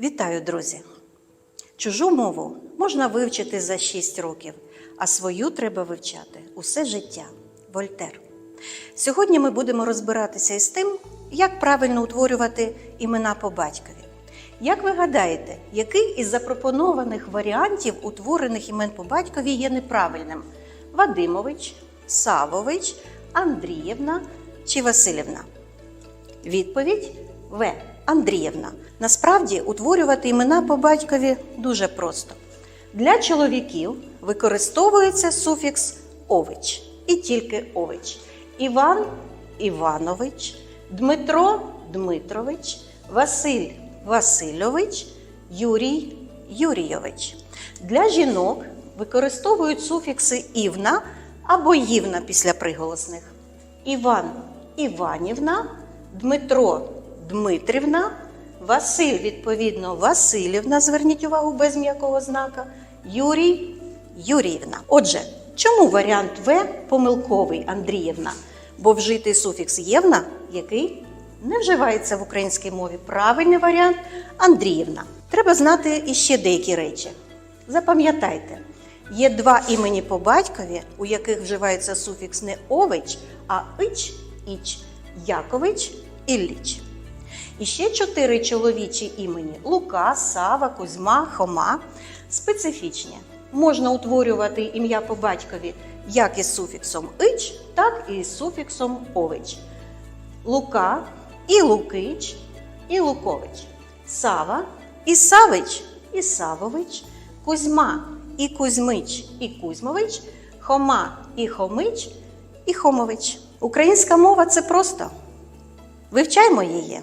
Вітаю, друзі! Чужу мову можна вивчити за 6 років, а свою треба вивчати усе життя. Вольтер. Сьогодні ми будемо розбиратися із тим, як правильно утворювати імена по батькові. Як ви гадаєте, який із запропонованих варіантів утворених імен по батькові є неправильним? Вадимович, Савович, Андріївна чи Васильівна? Відповідь В. Андріївна. Насправді утворювати імена по батькові дуже просто. Для чоловіків використовується суфікс ович і тільки ович. Іван Іванович, Дмитро Дмитрович, Василь Васильович, Юрій Юрійович. Для жінок використовують суфікси івна або ївна після приголосних. Іван Іванівна, Дмитро Дмитрівна, Василь, відповідно, Васильівна, зверніть увагу без м'якого знака, Юрій Юріївна. Отже, чому варіант В помилковий Андріївна? Бо вжитий суфікс євна, який не вживається в українській мові. Правильний варіант Андріївна. Треба знати іще деякі речі. Запам'ятайте, є два імені по батькові, у яких вживається суфікс не ович, а ич, іч, Якович, Ілліч. І ще чотири чоловічі імені Лука, Сава, Кузьма, Хома специфічні. Можна утворювати ім'я по батькові як із суфіксом ич, так і з суфіксом ович. Лука і Лукич, і Лукович. Сава і Савич, і Савович, Кузьма і Кузьмич, і Кузьмович, Хома і Хомич, і Хомович. Українська мова це просто. Вивчаймо її.